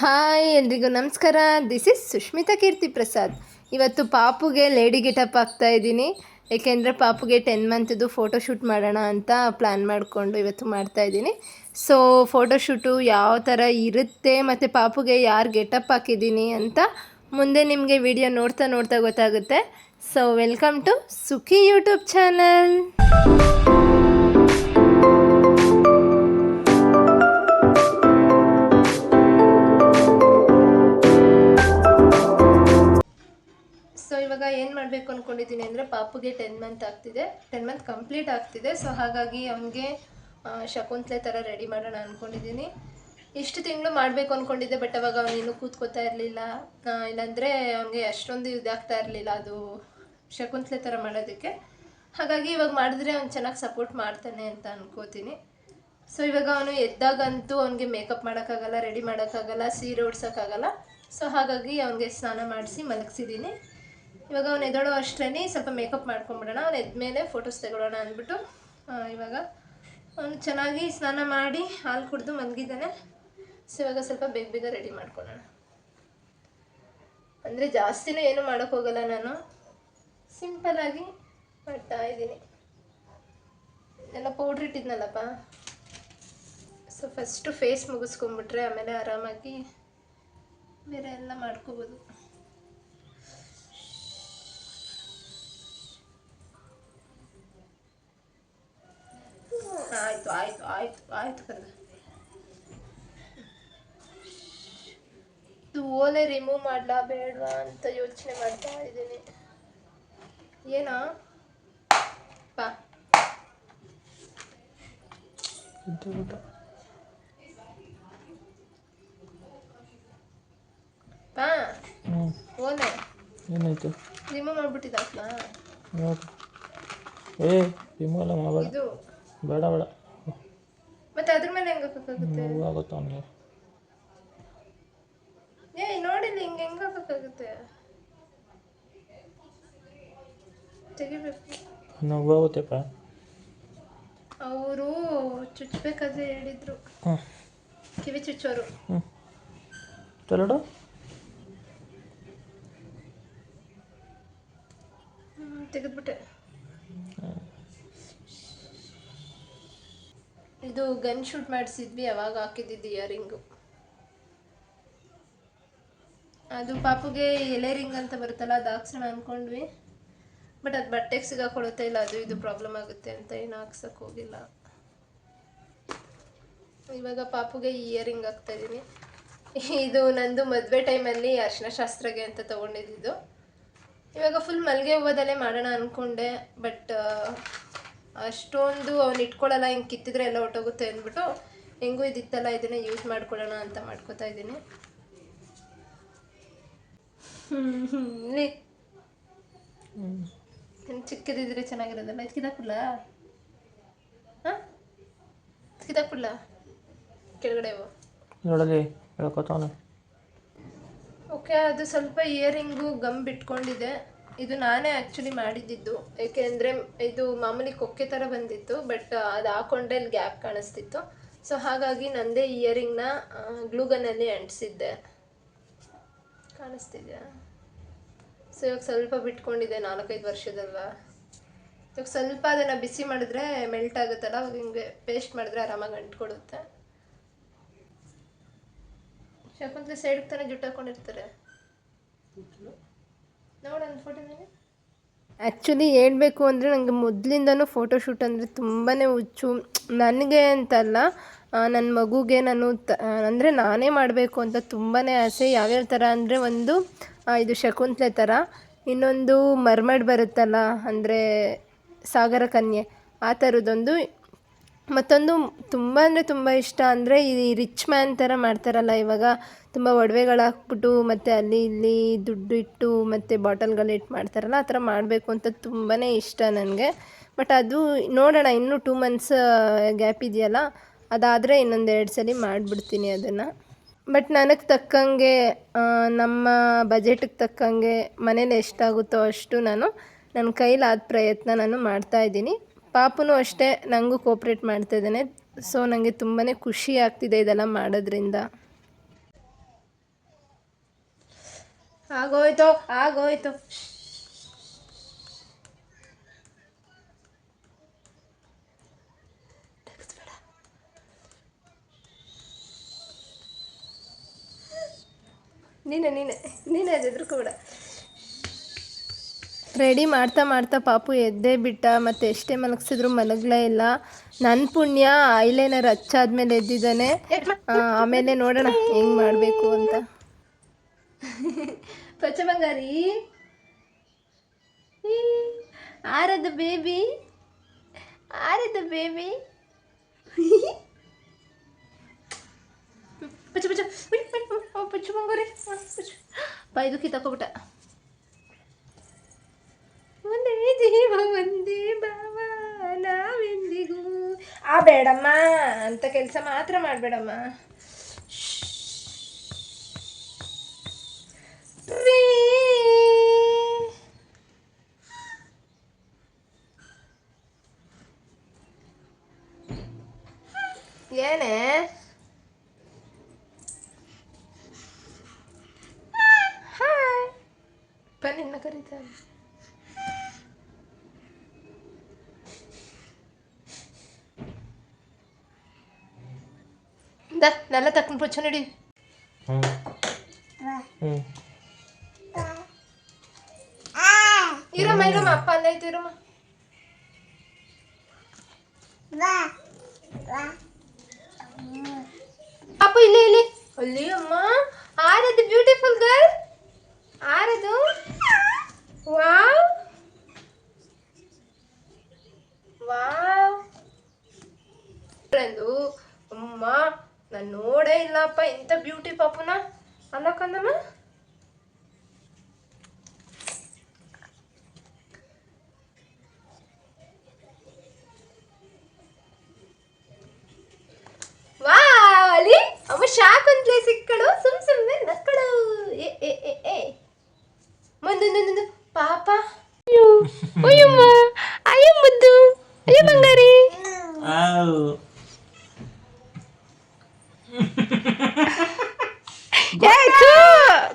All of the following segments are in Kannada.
ಹಾಯ್ ಎಲ್ರಿಗೂ ನಮಸ್ಕಾರ. This is Sushmita Keerthi Prasad. ಇವತ್ತು ಪಾಪುಗೆ ಲೇಡಿ ಗೆಟಪ್ ಆಗ್ತಾ ಇದ್ದೀನಿ. ಏಕೆಂದರೆ ಪಾಪುಗೆ ಟೆನ್ ಮಂತ್ದು ಫೋಟೋಶೂಟ್ ಮಾಡೋಣ ಅಂತ ಪ್ಲ್ಯಾನ್ ಮಾಡಿಕೊಂಡು ಇವತ್ತು ಮಾಡ್ತಾ ಇದ್ದೀನಿ. ಸೊ ಫೋಟೋಶೂಟು ಯಾವ ಥರ ಇರುತ್ತೆ ಮತ್ತು ಪಾಪುಗೆ ಯಾರು ಗೆಟಪ್ ಹಾಕಿದ್ದೀನಿ ಅಂತ ಮುಂದೆ ನಿಮಗೆ ವಿಡಿಯೋ ನೋಡ್ತಾ ನೋಡ್ತಾ ಗೊತ್ತಾಗುತ್ತೆ. So welcome to Sukhi YouTube channel ಇವಾಗ ಏನು ಮಾಡಬೇಕು ಅಂದ್ಕೊಂಡಿದ್ದೀನಿ ಅಂದರೆ ಪಾಪುಗೆ ಟೆನ್ ಮಂತ್ ಆಗ್ತಿದೆ. ಟೆನ್ ಮಂತ್ ಕಂಪ್ಲೀಟ್ ಆಗ್ತಿದೆ. ಸೊ ಹಾಗಾಗಿ ಅವನಿಗೆ ಶಕುಂತಲೆ ಥರ ರೆಡಿ ಮಾಡೋಣ ಅಂದ್ಕೊಂಡಿದ್ದೀನಿ ಇಷ್ಟು ತಿಂಗಳು ಮಾಡಬೇಕು ಅಂದ್ಕೊಂಡಿದ್ದೆ ಬಟ್ ಅವಾಗ ಅವನೇನು ಕೂತ್ಕೋತಾ ಇರಲಿಲ್ಲ. ಇಲ್ಲಾಂದರೆ ಅವನಿಗೆ ಅಷ್ಟೊಂದು ಇದಾಗ್ತಾ ಇರಲಿಲ್ಲ ಅದು ಶಕುಂತಲೆ ಥರ ಮಾಡೋದಕ್ಕೆ. ಹಾಗಾಗಿ ಇವಾಗ ಮಾಡಿದ್ರೆ ಅವ್ನು ಚೆನ್ನಾಗಿ ಸಪೋರ್ಟ್ ಮಾಡ್ತಾನೆ ಅಂತ ಅನ್ಕೋತೀನಿ. ಸೊ ಇವಾಗ ಅವನು ಎದ್ದಾಗಂತೂ ಅವನಿಗೆ ಮೇಕಪ್ ಮಾಡೋಕ್ಕಾಗಲ್ಲ ರೆಡಿ ಮಾಡೋಕ್ಕಾಗಲ್ಲ, ಸೀರೆ ಉಡ್ಸೋಕ್ಕಾಗಲ್ಲ. ಸೊ ಹಾಗಾಗಿ ಅವನಿಗೆ ಸ್ನಾನ ಮಾಡಿಸಿ ಮಲಗಿಸಿದ್ದೀನಿ ಇವಾಗ ಅವ್ನು ಎದಳೋ ಅಷ್ಟೇ ಸ್ವಲ್ಪ ಮೇಕಪ್ ಮಾಡ್ಕೊಂಬಿಡೋಣ, ಅವ್ನು ಎದ್ಮೇಲೆ ಫೋಟೋಸ್ ತಗೊಳ್ಳೋಣ ಅಂದ್ಬಿಟ್ಟು ಇವಾಗ ಅವನು ಚೆನ್ನಾಗಿ ಸ್ನಾನ ಮಾಡಿ ಹಾಲು ಕುಡಿದು ಮಲಗಿದ್ದಾನೆ. ಸೊ ಇವಾಗ ಸ್ವಲ್ಪ ಬೇಗ ಬೇಗ ರೆಡಿ ಮಾಡ್ಕೊಳ್ಳೋಣ. ಅಂದರೆ ಜಾಸ್ತಿನೂ ಏನು ಮಾಡೋಕ್ಕೋಗಲ್ಲ ನಾನು. ಸಿಂಪಲಾಗಿ ಮಾಡ್ತಾ ಇದ್ದೀನಿ. ಎಲ್ಲ ಪೌಡ್ರ್ ಇಟ್ಟಿದ್ನಲ್ಲಪ್ಪ. ಸೊ ಫಸ್ಟು ಫೇಸ್ ಮುಗಿಸ್ಕೊಂಬಿಟ್ರೆ ಆಮೇಲೆ ಆರಾಮಾಗಿ ಬೇರೆ ಎಲ್ಲ ಮಾಡ್ಕೋಬೋದು. ಆಯಿತು ಆಯ್ತು ಇದು ಓಲೆ ರಿಮೂವ್ ಮಾಡ್ಲಾ ಬೇಡವಾ ಅಂತ ಯೋಚನೆ ಮಾಡ್ತಾ ಇದ್ದೀನಿ. ಏನಾ? ಬಾ. ಬಾ. ಓಲೆ. ಏನಾಯ್ತು? ರಿಮೂವ್ ಏ ಮಾಡಬೇಡ. ಬೇಡ ಬೇಡ. ಮತ್ತೆ ಅದ್ರ ಮೇಲೆ ಹೆಂಗ್ ಹಾಕಕ್ಕಾಗುತ್ತೆ ಆಗುತ್ತೆ? ಅವನಿಗೆ ಏ ನೋಡಿಲ್ಲ ಹಿಂಗೆ ಹೆಂಗ್ ಹಾಕಕ್ಕಾಗುತ್ತೆ ತೆಗಿಬೇಕು. ನೋವು ಆಗುತ್ತೆಪ್ಪ ಅವರು ಚುಚ್ಚಬೇಕಾದ್ರೆ ಹೇಳಿದ್ರು. ಹ್ಞೂ ಕಿವಿ ಚುಚ್ಚೋರು. ಹ್ಞೂ ಚಲೋಡು ತೆಗೆದ್ಬಿಟ್ಟೆ. ಇದು ಗನ್ ಶೂಟ್ ಮಾಡಿಸಿದ್ವಿ, ಯಾವಾಗ ಹಾಕಿದ್ದಿದ್ದು ಇಯರಿಂಗು. ಅದು ಪಾಪುಗೆ ಎಲೆ ರಿಂಗ್ ಅಂತ ಬರುತ್ತಲ್ಲ, ಅದು ಹಾಕ್ಸೋಣ ಅಂದ್ಕೊಂಡ್ವಿ ಬಟ್ ಅದು ಬಟ್ಟೆಗೆ ಸಿಗಾಕೊಳುತ್ತೆ ಇಲ್ಲ, ಅದು ಇದು ಪ್ರಾಬ್ಲಮ್ ಆಗುತ್ತೆ ಅಂತ ಏನು ಹಾಕ್ಸಕ್ಕೆ ಹೋಗಿಲ್ಲ. ಇವಾಗ ಪಾಪುಗೆ ಇಯರಿಂಗ್ ಹಾಕ್ತಾ ಇದ್ದೀನಿ. ಇದು ನಂದು ಮದುವೆ ಟೈಮಲ್ಲಿ ಅರ್ಶಿನ ಶಾಸ್ತ್ರಗೆ ಅಂತ ತೊಗೊಂಡಿದ್ದು. ಇವಾಗ ಫುಲ್ ಮಲ್ಲಿಗೆ ಹೂವದಲ್ಲೇ ಮಾಡೋಣ ಅಂದ್ಕೊಂಡೆ ಬಟ್ ಅಷ್ಟೊಂದು ಅವ್ನು ಇಟ್ಕೊಳ್ಳಲ್ಲ ಹಿಂಗೆ ಕಿತ್ತಿದ್ರೆ ಎಲ್ಲ ಹೊಟ್ಟೋಗುತ್ತೆ ಅಂದ್ಬಿಟ್ಟು ಹೆಂಗೂ ಇದಿತ್ತಲ್ಲ ಇದನ್ನೇ ಯೂಸ್ ಮಾಡ್ಕೊಳ್ಳೋಣ ಅಂತ ಮಾಡ್ಕೋತಾ ಇದ್ದೀನಿ. ಚಿಕ್ಕದಿದ್ರೆ ಚೆನ್ನಾಗಿರೋದಲ್ಲ? ಇದು ಕಿದಾಕ್ಬಿಡ್ಲ ಹಾಂ? ಕಿದಾಕ್ಬಿಡ್ಲ ಕೆಳಗಡೆ ಓಕೆ ಅದು ಸ್ವಲ್ಪ ಇಯರಿಂಗು ಗಮ್ ಬಿಟ್ಕೊಂಡಿದೆ ಇದು ನಾನೇ ಆ್ಯಕ್ಚುಲಿ ಮಾಡಿದ್ದಿದ್ದು ಏಕೆಂದರೆ ಇದು ಮಾಮೂಲಿ ಕೊಕ್ಕೆ ಥರ ಬಂದಿತ್ತು ಬಟ್ ಅದು ಹಾಕೊಂಡ್ರೆ ಅಲ್ಲಿ ಗ್ಯಾಪ್ ಕಾಣಿಸ್ತಿತ್ತು. ಸೊ ಹಾಗಾಗಿ ನನ್ನದೇ ಇಯರಿಂಗ್ನ ಗ್ಲೂಗನಲ್ಲಿ ಅಂಟಿಸಿದ್ದೆ. ಕಾಣಿಸ್ತಿದ್ಯಾ? ಸೊ ಇವಾಗ ಸ್ವಲ್ಪ ಬಿಟ್ಕೊಂಡಿದೆ ನಾಲ್ಕೈದು ವರ್ಷದಲ್ವಾ? ಇವಾಗ ಸ್ವಲ್ಪ ಅದನ್ನು ಬಿಸಿ ಮಾಡಿದ್ರೆ ಮೆಲ್ಟ್ ಆಗುತ್ತಲ್ಲ, ಅವಾಗ ಹಿಂಗೆ ಪೇಸ್ಟ್ ಮಾಡಿದ್ರೆ ಆರಾಮಾಗಿ ಅಂಟ್ಕೊಡುತ್ತೆ. ಶಕುಂತ್ಲೆ ಸೈಡ್ಗೆ ತಾನೇ ಜುಟ್ಟು ಹಾಕೊಂಡಿರ್ತಾರೆ? ಆ್ಯಕ್ಚುಲಿ ಹೇಳಬೇಕು ಅಂದರೆ ನನಗೆ ಮೊದಲಿಂದನೂ ಫೋಟೋಶೂಟ್ ಅಂದರೆ ತುಂಬಾ ಹುಚ್ಚು. ನನಗೆ ಅಂತಲ್ಲ ನನ್ನ ಮಗುಗೆ ನಾನು ತ ಅಂದರೆ ನಾನೇ ಮಾಡಬೇಕು ಅಂತ ತುಂಬಾ ಆಸೆ. ಯಾವ್ಯಾವ ಥರ ಅಂದರೆ ಒಂದು ಇದು ಶಕುಂತಲೆ ಥರ ಇನ್ನೊಂದು ಮರ್ಮಡ್ ಬರುತ್ತಲ್ಲ, ಅಂದರೆ ಸಾಗರ ಕನ್ಯೆ. ಆ ಥರದ್ದೊಂದು ಮತ್ತೊಂದು ತುಂಬ ಅಂದರೆ ತುಂಬ ಇಷ್ಟ ಅಂದರೆ ಈ ರಿಚ್ ಮ್ಯಾನ್ ಥರ ಮಾಡ್ತಾರಲ್ಲ ಇವಾಗ. ತುಂಬ ಒಡವೆಗಳು ಹಾಕ್ಬಿಟ್ಟು ಮತ್ತು ಅಲ್ಲಿ ಇಲ್ಲಿ ದುಡ್ಡು ಇಟ್ಟು ಮತ್ತು ಬಾಟಲ್ಗಳು ಇಟ್ಟು ಮಾಡ್ತಾರಲ್ಲ, ಆ ಥರ ಮಾಡಬೇಕು ಅಂತ ತುಂಬಾ ಇಷ್ಟ ನನಗೆ. ಬಟ್ ಅದು ನೋಡೋಣ, ಇನ್ನೂ ಟೂ ಮಂತ್ಸ್ ಗ್ಯಾಪ್ ಇದೆಯಲ್ಲ, ಅದಾದರೆ ಇನ್ನೊಂದು ಎರಡು ಸಲ ಮಾಡಿಬಿಡ್ತೀನಿ ಅದನ್ನು. ಬಟ್ ನನಗೆ ತಕ್ಕಂಗೆ ನಮ್ಮ ಬಜೆಟಿಗೆ ತಕ್ಕಂಗೆ ಮನೇಲಿ ಎಷ್ಟಾಗುತ್ತೋ ಅಷ್ಟು ನಾನು ನನ್ನ ಕೈಲಾದ ಪ್ರಯತ್ನ ನಾನು ಮಾಡ್ತಾ ಇದ್ದೀನಿ. ಪಾಪುನೂ ಅಷ್ಟೇ ನನಗೂ ಕೋಪ್ರೇಟ್ ಮಾಡ್ತಾ ಇದ್ದಾನೆ. ಸೊ ನನಗೆ ತುಂಬಾ ಖುಷಿ ಆಗ್ತಿದೆ ಇದೆಲ್ಲ ಮಾಡೋದ್ರಿಂದ. ಆಗೋಯ್ತು ಆಗೋಯ್ತು. ನೀನೆ ನೀನೆ ನೀನೆ ಕೂಡ ರೆಡಿ ಮಾಡ್ತಾ ಮಾಡ್ತಾ ಪಾಪು ಎದ್ದೇ ಬಿಟ್ಟ ಮತ್ತು ಎಷ್ಟೇ ಮಲಗಿಸಿದ್ರು ಮಲಗಲೇ ಇಲ್ಲ. ನನ್ನ ಪುಣ್ಯ ಐಲೈನರ್ ಹಚ್ಚಾದ್ಮೇಲೆ ಎದ್ದಿದ್ದಾನೆ. ಆಮೇಲೆ ನೋಡೋಣ ಹೆಂಗೆ ಮಾಡಬೇಕು ಅಂತ. ಉಯ್, ಉಯ್, ಉಯ್, ಓ, ಪಚ್ಚ ಬಂಗಾರಿ ಆ, ಪಚ್ಚ. ಬಾಯ್ದು ಕಿತ್ತಕೋಬಿಟ್ಟ ಒಂದೇ ಜೀವ ಒಂದೇ ಭಾವ ನಾವೆಂದಿಗೂ ಆ ಬೇಡಮ್ಮ ಅಂತ ಕೆಲಸ ಮಾತ್ರ ಮಾಡಬೇಡಮ್ಮ ಏನೇ ಹಾಯ್ ನಿನ್ನ ಕರೀತಾರೆ ದ ನೆಲ ತಕ್ಕನ ಪುಚ್ಚ ನಡಿ ಹ್ಞೂ ಅಲ್ಲೇ ಐತೆ ಇರಮ್ಮ ಅಪ್ಪ ಇಲ್ಲಿ ಇಲ್ಲಿ ಅಲ್ಲಿ ಅಮ್ಮ ಆರದು ಬ್ಯೂಟಿಫುಲ್ ಗರ್ಲ್ ಆರದು ವಾವ್ ವಾವ್ ಫ್ರೆಂಡು ಅಮ್ಮ ನಾನು ನೋಡೇ ಇಲ್ಲಪ್ಪ ಇಂಥ ಬ್ಯೂಟಿ ಪಾಪುನ ಅಲ್ಲ ಅಲ್ಲಿ ಶಾಕ್ ಅಂತಲೇ ಸಿಕ್ಕಳು ಸುಮ್ ಸುಮ್ಮನೆ ನಕ್ಕಳು. ಏ ಏ ಏ ಏ. ಮುಂದೊಂದೊಂದು ಪಾಪ. ಅಯ್ಯೋ ಅಯ್ಯಮ್ಮ ಅಯ್ಯೋ ಮುದ್ದು ಅಯ್ಯ ಬಂಗಾರಿ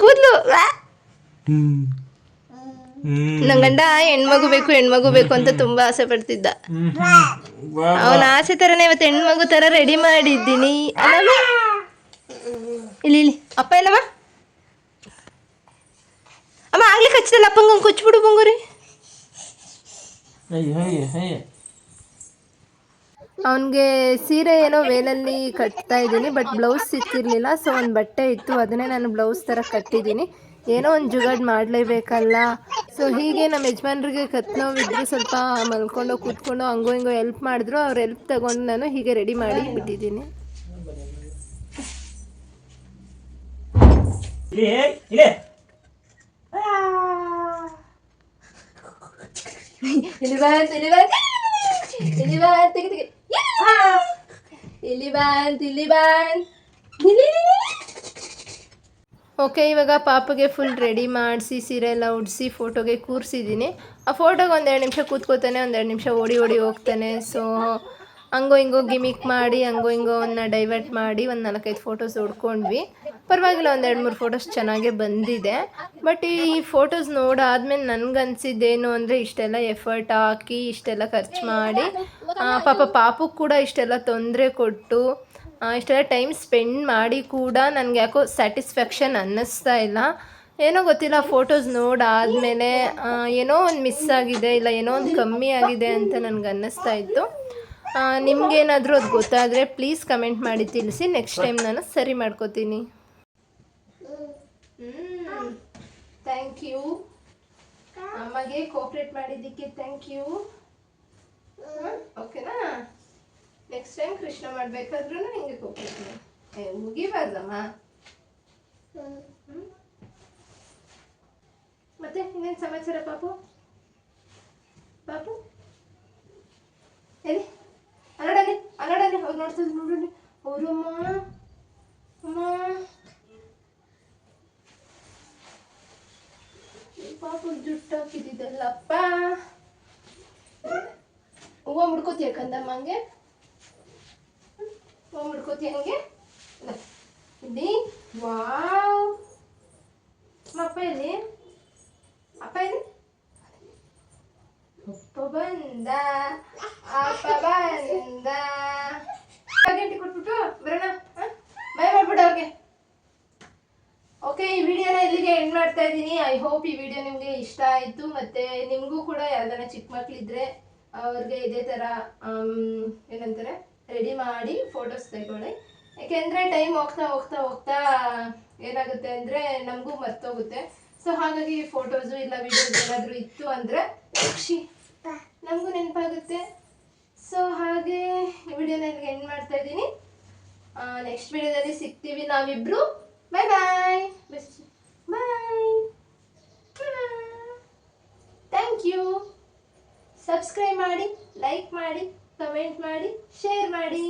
ಕೂದ್ಲು. ನನ್ ಗಂಡ ಹೆಣ್ಮಗು ಬೇಕು ಹೆಣ್ಮಗು ಬೇಕು ಅಂತ ತುಂಬಾ ಆಸೆ ಪಡ್ತಿದ್ದ. ಅವನ ಆಸೆ ತರನೇ ಇವತ್ತು ಹೆಣ್ಮಗು ತರ ರೆಡಿ ಮಾಡಿದ್ದೀನಿ. ಅಲ್ಲಮ್ಮ ಇಲ್ಲಿ ಇಲ್ಲಿ. ಅಪ್ಪ ಇಲ್ಲಮ್ಮ ಅಮ್ಮ ಆಗ್ಲಿ ಕಚ್ಚದಲ್ಲ ಅಪ್ಪಂಗ ಕೊಚ್ಬಿಡು ಬಂಗುರಿ. ಅವನಿಗೆ ಸೀರೆ ಏನೋ ವೇಲಲ್ಲಿ ಕಟ್ತಾ ಇದ್ದೀನಿ ಬಟ್ ಬ್ಲೌಸ್ ಸಿಕ್ಕಿರಲಿಲ್ಲ ಸೊ ಒಂದು ಬಟ್ಟೆ ಇತ್ತು ಅದನ್ನೇ ನಾನು ಬ್ಲೌಸ್ ಥರ ಕಟ್ಟಿದ್ದೀನಿ. ಏನೋ ಒಂದು ಜುಗಾಡ್ ಮಾಡಲೇಬೇಕಲ್ಲ. ಸೊ ಹೀಗೆ ನಮ್ಮ ಯಜಮಾನ್ರಿಗೆ ಕತ್ನೋವಿದ್ರು ಸ್ವಲ್ಪ ಮಲ್ಕೊಂಡು ಕೂತ್ಕೊಂಡು ಹಂಗೋ ಹಿಂಗೋ ಹೆಲ್ಪ್ ಮಾಡಿದ್ರು ಅವ್ರು ಹೆಲ್ಪ್ ತಗೊಂಡು ನಾನು ಹೀಗೆ ರೆಡಿ ಮಾಡಿ ಬಿಟ್ಟಿದ್ದೀನಿ. ಇಲ್ಲಿ ಇಲ್ಲಿ. ಇಲ್ಲಿ ಬಂತ ಇಲ್ಲಿ ಬಂತ ಇಲ್ಲಿ ತೆಗಿ ಬಂತ ಓಕೆ ಇವಾಗ ಪಾಪಗೆ ಫುಲ್ ರೆಡಿ ಮಾಡಿಸಿ ಸೀರೆ ಎಲ್ಲ ಉಡಿಸಿ ಫೋಟೋಗೆ ಕೂರಿಸಿದ್ದೀನಿ. ಆ ಫೋಟೋಗೆ ಒಂದೆರಡು ನಿಮಿಷ ಕೂತ್ಕೋತಾನೆ ಒಂದೆರಡು ನಿಮಿಷ ಓಡಿ ಓಡಿ ಹೋಗ್ತಾನೆ. ಸೊ ಹಂಗೋ ಹಿಂಗೋ ಗಿಮಿಕ್ ಮಾಡಿ, ಹಂಗೋ ಹಿಂಗೋ ಅವನ್ನ ಡೈವರ್ಟ್ ಮಾಡಿ ಒಂದು ನಾಲ್ಕೈದು ಫೋಟೋಸ್ ಹೊಡ್ಕೊಂಡ್ವಿ. ಪರವಾಗಿಲ್ಲ ಒಂದು ಎರಡು ಮೂರು ಫೋಟೋಸ್ ಚೆನ್ನಾಗೇ ಬಂದಿದೆ. ಬಟ್ ಈ ಫೋಟೋಸ್ ನೋಡಾದ್ಮೇಲೆ ನನಗನ್ಸಿದ್ದೇನು ಅಂದರೆ ಇಷ್ಟೆಲ್ಲ ಎಫರ್ಟ್ ಹಾಕಿ, ಇಷ್ಟೆಲ್ಲ ಖರ್ಚು ಮಾಡಿ ಪಾಪ ಪಾಪಕ್ಕೆ ಕೂಡ ಇಷ್ಟೆಲ್ಲ ತೊಂದರೆ ಕೊಟ್ಟು ಇಷ್ಟೆಲ್ಲ ಟೈಮ್ ಸ್ಪೆಂಡ್ ಮಾಡಿ ಕೂಡ ನನಗೆ ಯಾಕೋ ಸ್ಯಾಟಿಸ್ಫ್ಯಾಕ್ಷನ್ ಅನ್ನಿಸ್ತಾ ಇಲ್ಲ. ಏನೋ ಗೊತ್ತಿಲ್ಲ ಫೋಟೋಸ್ ನೋಡಾದ್ಮೇಲೆ ಏನೋ ಒಂದು ಮಿಸ್ ಆಗಿದೆ, ಇಲ್ಲ ಏನೋ ಒಂದು ಕಮ್ಮಿ ಆಗಿದೆ ಅಂತ ನನಗೆ ಅನ್ನಿಸ್ತಾ ಇತ್ತು. ನಿಮಗೇನಾದರೂ ಅದು ಗೊತ್ತಾದರೆ ಪ್ಲೀಸ್ ಕಮೆಂಟ್ ಮಾಡಿ ತಿಳಿಸಿ. ನೆಕ್ಸ್ಟ್ ಟೈಮ್ ನಾನು ಸರಿ ಮಾಡ್ಕೋತೀನಿ. ಥ್ಯಾಂಕ್ ಯು ಅಮ್ಮಗೆ ಕೋಪ್ರೇಟ್ ಮಾಡಿದ್ದಕ್ಕೆ ಥ್ಯಾಂಕ್ ಯು ಓಕೆನಾ ನೆಕ್ಸ್ಟ್ ಟೈಮ್ ಕೃಷ್ಣ ಮಾಡಬೇಕಾದ್ರೂ ನಿಮಗೆ ಕೋಪ್ರೇಟ್ ಮಾಡಿ. ಮುಗಿಬಾರ್ದಮ್ಮ? ಮತ್ತೆ ಇನ್ನೇನು ಸಮಾಚಾರ ಪಾಪು? ಪಾಪು? ಎಲ್ಲಿ? ಅಲ್ಲಡಲ್ಲಿ ಅಲ್ಲಡಲ್ಲಿ ಅವ್ರು ನೋಡ್ತಿದ್ರು ನೋಡಲ್ಲಿ ಅವರು ಅಮ್ಮ ಅಮ್ಮ. ಪಾಪು ಜುಟ್ಟು ಹಾಕಿದ್ದಲ್ಲಪ್ಪ ಹೂವು ಮುಡ್ಕೋತೀಯ ಕಂದಮ್ಮ ಹಂಗೆ? ಹೂವು ಮುಡ್ಕೋತೀಯ ಹಂಗೆ? ಇಲ್ಲಿ, ವಾವ್. ಅಮ್ಮ, ಅಪ್ಪ ಎಲ್ಲಿ? ಅಪ್ಪ ಎಲ್ಲಿ? ಅಪ್ಪ ಬಂದ ಅಪ್ಪ ಬಂದ. ಗಂಟೆ ಕೊಟ್ಬಿಟ್ಟು ಬರೋಣ ಬೈ ಮಾಡ್ಬಿಡು ಅವ್ರಿಗೆ. ಓಕೆ ಈ ವಿಡಿಯೋನ ಇಲ್ಲಿಗೆ ಎಂಡ್ ಮಾಡ್ತಾ ಇದ್ದೀನಿ. ಐ ಹೋಪ್ ಈ ವಿಡಿಯೋ ನಿಮಗೆ ಇಷ್ಟ ಆಯಿತು. ಮತ್ತು ನಿಮಗೂ ಕೂಡ ಯಾವ್ದಾರ ಚಿಕ್ಕ ಮಕ್ಕಳಿದ್ರೆ ಅವ್ರಿಗೆ ಇದೇ ಥರ ಆಮ್, ಏನಂತಾರೆ ರೆಡಿ ಮಾಡಿ ಫೋಟೋಸ್ ತೆಗೊಳ್ಳಿ ಯಾಕೆಂದರೆ ಟೈಮ್ ಹೋಗ್ತಾ ಹೋಗ್ತಾ ಹೋಗ್ತಾ ಏನಾಗುತ್ತೆ ಅಂದರೆ ನಮಗೂ ಮರ್ತೋಗುತ್ತೆ. ಸೊ ಹಾಗಾಗಿ ಫೋಟೋಸು ಇಲ್ಲ ವಿಡಿಯೋಸ್ ಏನಾದರೂ ಇತ್ತು ಅಂದರೆ ಖುಷಿ ನಮಗೂ ನೆನಪಾಗುತ್ತೆ. ಸೊ ಹಾಗೆ ಈ ವಿಡಿಯೋನ ಇಲ್ಲಿಗೆ ಎಂಡ್ ಮಾಡ್ತಾ ಇದ್ದೀನಿ. ನೆಕ್ಸ್ಟ್ ವಿಡಿಯೋದಲ್ಲಿ ಸಿಗ್ತೀವಿ ನಾವಿಬ್ರು. Bye bye bye thank you subscribe ಮಾಡಿ ಲೈಕ್ ಮಾಡಿ ಕಮೆಂಟ್ ಮಾಡಿ ಶೇರ್ ಮಾಡಿ.